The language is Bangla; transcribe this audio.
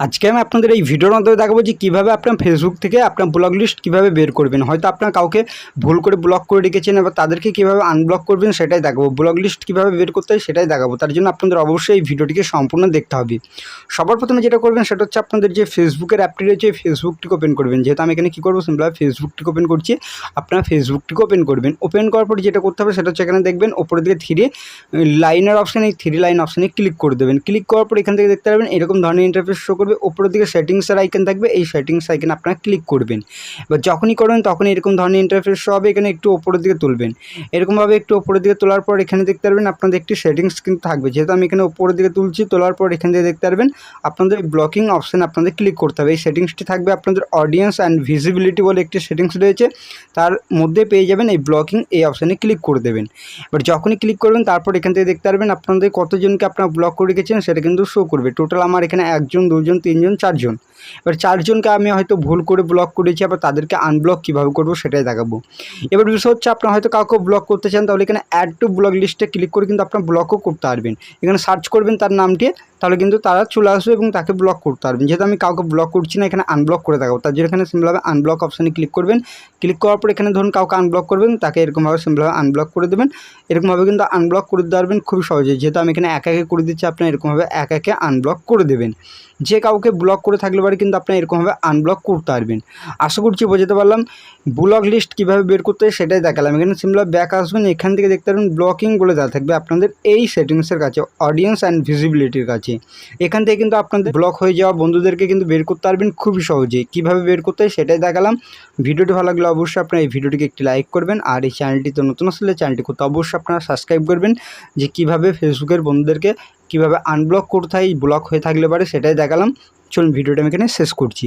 আজকে আমি আপনাদের এই ভিডিওর মাধ্যমে দেখাবো যে কীভাবে আপনার ফেসবুক থেকে আপনার ব্লক লিস্ট কীভাবে বের করবেন। হয়তো আপনার কাউকে ভুল করে ব্লক করে রেখেছেন এবার তাদেরকে কীভাবে আনব্লক করবেন সেটাই দেখাবো। ব্লক লিস্ট কীভাবে বের করতে হয় সেটাই দেখাবো। তার জন্য আপনাদের অবশ্যই এই ভিডিওটিকে সম্পূর্ণ দেখতে হবে। সবার প্রথমে যেটা করবেন সেটা হচ্ছে আপনাদের যে ফেসবুকের অ্যাপটি রয়েছে ফেসবুকটিকে ওপেন করবেন। যেহেতু আমি এখানে কী করব? সিম্পলভাবে ফেসবুকটিকে ওপেন করছি। আপনারা ফেসবুকটিকে ওপেন করবেন। ওপেন করার পর যেটা করতে হবে সেটা হচ্ছে এখানে দেখবেন, ওপরের দিকে থ্রি লাইনের অপশান এই থ্রি লাইন অপশানে ক্লিক করে দেবেন। ক্লিক করার পর এখান থেকে দেখতে পারবেন, এরকম ধরনের ইন্টারফেস শো করবে ওপরের দিকে সেটিংসের আইকন থাকবে, এই সেটিংস আইকন আপনারা ক্লিক করবেন। এবার যখনই করবেন, তখনই এরকম ধরনের ইন্টারফেস হবে এখানে একটু ওপরের দিকে তুলবেন। এরকমভাবে একটু ওপরের দিকে তোলার পর এখানে দেখতে পারবেন, আপনাদের একটি সেটিংস কিন্তু থাকবে। যেহেতু আমি এখানে ওপরের দিকে তুলছি, তোলার পর এখান থেকে দেখতে পারবেন, আপনাদের ব্লকিং অপশান আপনাদের ক্লিক করতে হবে। এই সেটিংসটি থাকবে আপনাদের অডিয়েন্স অ্যান্ড ভিজিবিলিটি বলে একটি সেটিংস রয়েছে। তার মধ্যে পেয়ে যাবেন এই ব্লকিং এই অপশানে ক্লিক করে দেবেন। এবার যখনই ক্লিক করবেন, তারপর এখান থেকে দেখতে পারবেন আপনাদের কতজনকে আপনারা ব্লক করে রেখেছেন, সেটা কিন্তু শো করবে। টোটাল আমার এখানে একজন, দুজন তিনজন চারজন। এবার চারজনকে আমি হয়তো ভুল করে ব্লক করেছি, আবার তাদেরকে আনব্লক কীভাবে করব সেটাই দেখাবো। এবার বিষয় হচ্ছে আপনার হয়তো কাউকে ব্লক করতে চান, তাহলে এখানে অ্যাড টু ব্লক লিস্টে ক্লিক করে কিন্তু আপনার ব্লকও করতে পারবেন। এখানে সার্চ করবেন তার নামটি তাহলে কিন্তু তারা চলে আসবে এবং তাকে ব্লক করতে পারবেন যেহেতু আমি কাউকে ব্লক করছি না, এখানে আনব্লক করে দেখাবো। তার জন্য এখানে সিম্পলভাবে আনব্লক অপশানে ক্লিক করবেন। ক্লিক করার পর এখানে ধরুন কাউকে আনব্লক করবেন, তাকে এরকমভাবে সিম্পলভাবে আনব্লক করে দেবেন। এরকমভাবে কিন্তু আনব্লক করে দিতে পারবেন খুবই সহজে। যেহেতু আমি এখানে এক একে করে দিচ্ছি আপনার এরকমভাবে এক একে আনব্লক করে দেবেন। যে কাউকে ব্লক করে থাকলে পরে কিন্তু আপনার এরকমভাবে আনব্লক করতে পারবেন। আশা করছি বোঝাতে পারলাম। ব্লক লিস্ট কীভাবে বের করতে হয় সেটাই দেখালাম। এখানে সিম্পল ব্যাক আসবেন, এখান থেকে দেখতে পারবেন ব্লকিং বলে দেওয়া থাকবে আপনাদের এই সেটিংসের কাছে অডিয়েন্স অ্যান্ড ভিজিবিলিটির কাছে। এখান থেকে কিন্তু আপনাদের ব্লক হয়ে যাওয়া বন্ধুদেরকে কিন্তু বের করতে পারবেন খুবই সহজে কীভাবে বের করতে হয় সেটাই দেখালাম। ভিডিওটি ভালো লাগলে অবশ্যই আপনারা এই ভিডিওটিকে একটি লাইক করবেন আর এই চ্যানেলটিতে নতুন আসলে চ্যানেলটি করতে অবশ্যই আপনারা সাবস্ক্রাইব করবেন যে কীভাবে ফেসবুকের বন্ধুদেরকে কীভাবে আনব্লক করতে হয় ব্লক হয়ে থাকলে পারে সেটাই দেখালাম। চলুন ভিডিওটা আমি এখানে শেষ করছি।